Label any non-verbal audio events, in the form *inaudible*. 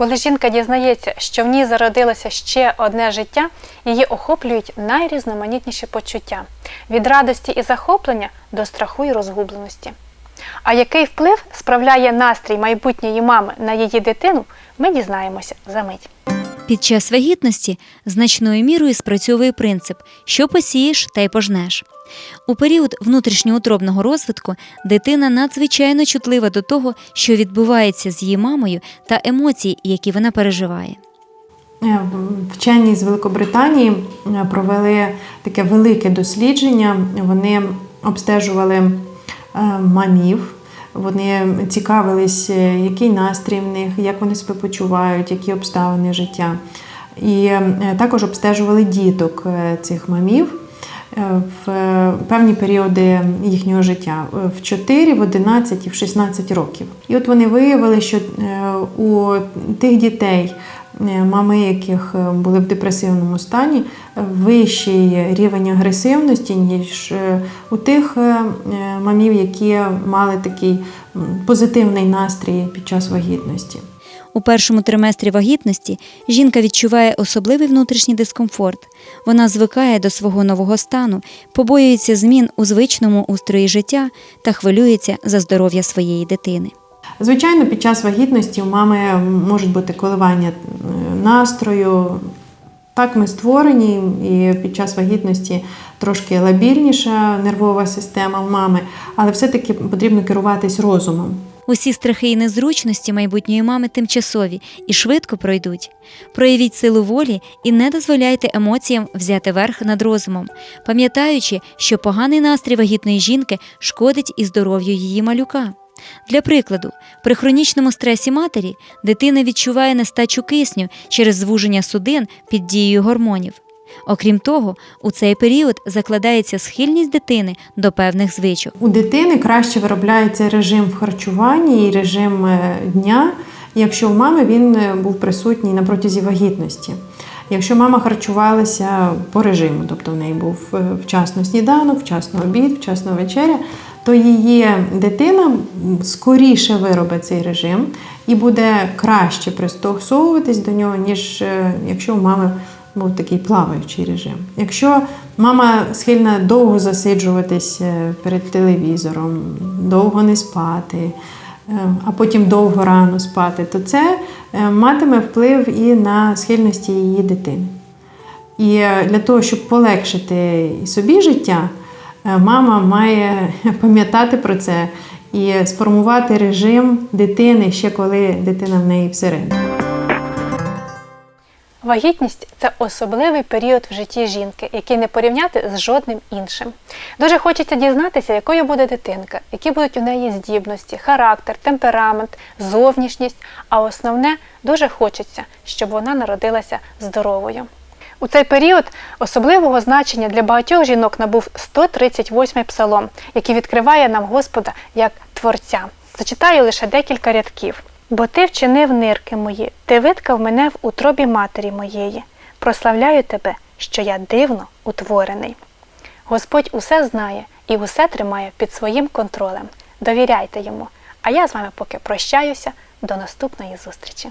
Коли жінка дізнається, що в ній зародилося ще одне життя, її охоплюють найрізноманітніші почуття від радості і захоплення до страху і розгубленості. А який вплив справляє настрій майбутньої мами на її дитину, ми дізнаємося за мить. Під час вагітності значною мірою спрацьовує принцип, що посієш, та й пожнеш. У період внутрішньоутробного розвитку дитина надзвичайно чутлива до того, що відбувається з її мамою та емоцій, які вона переживає. Е, Вчені з Великобританії е, провели таке велике дослідження. Вони обстежували е, мамів. Вони цікавились, е, який настрій в них, як вони себе почувають, які обставини життя. І е, також обстежували діток е, цих мамів в певні періоди їхнього життя в 4, в 11 і в 16 років. І от вони виявили, що у тих дітей, мами яких е, були в депресивному стані, е, вищий рівень агресивності, ніж е, у тих е, е, мамів, які мали такий позитивний настрій під час вагітності. У першому триместрі вагітності жінка відчуває особливий внутрішній дискомфорт. Вона звикає до свого нового стану, побоюється змін у звичному устрої життя та хвилюється за здоров'я своєї дитини. Звичайно, під час вагітності у мами можуть бути коливання е, настрою. Так ми створені, і під час вагітності трошки лабільніша нервова система в мами, але все-таки потрібно керуватись розумом. Усі страхи і незручності майбутньої мами тимчасові і швидко пройдуть. Проявіть силу волі і не дозволяйте емоціям взяти верх над розумом, пам'ятаючи, що поганий настрій вагітної жінки шкодить і здоров'ю її малюка. Для прикладу, при хронічному стресі матері дитина відчуває нестачу кисню через звуження судин під дією гормонів. Окрім того, у цей період закладається схильність дитини до певних звичок. У дитини краще виробляється режим в харчуванні і режим е, дня, якщо в мами він е, був присутній на протязі вагітності. Якщо мама харчувалася по режиму, тобто в неї був е, вчасно сніданок, вчасно обід, вчасно вечеря, то її дитина скоріше виробить цей режим і буде краще пристосовуватись до нього, ніж якщо у мами був такий плаваючий режим. Якщо мама схильна довго засиджуватись е, перед телевізором, довго не спати, е, а потім довго рано спати, то це е, матиме вплив і на схильності її дитини. І для того, щоб полегшити собі життя, мама має *laughs* пам'ятати про це і сформувати режим дитини ще коли дитина в неї всередині. Вагітність це особливий період в житті жінки, який не порівняти з жодним іншим. Дуже хочеться дізнатися, якою буде дитинка, які будуть у неї здібності, характер, темперамент, зовнішність. А основне, дуже хочеться, щоб вона народилася здоровою. У цей період особливого значення для багатьох жінок набув 138-й псалом, який відкриває нам Господа як Творця. Зачитаю лише декілька рядків. Бо ти вчинив нирки мої, ти виткав мене в утробі матері моєї. Прославляю тебе, що я дивно утворений. Господь усе знає і усе тримає під своїм контролем. Довіряйте йому. А я з вами поки прощаюся. До наступної зустрічі.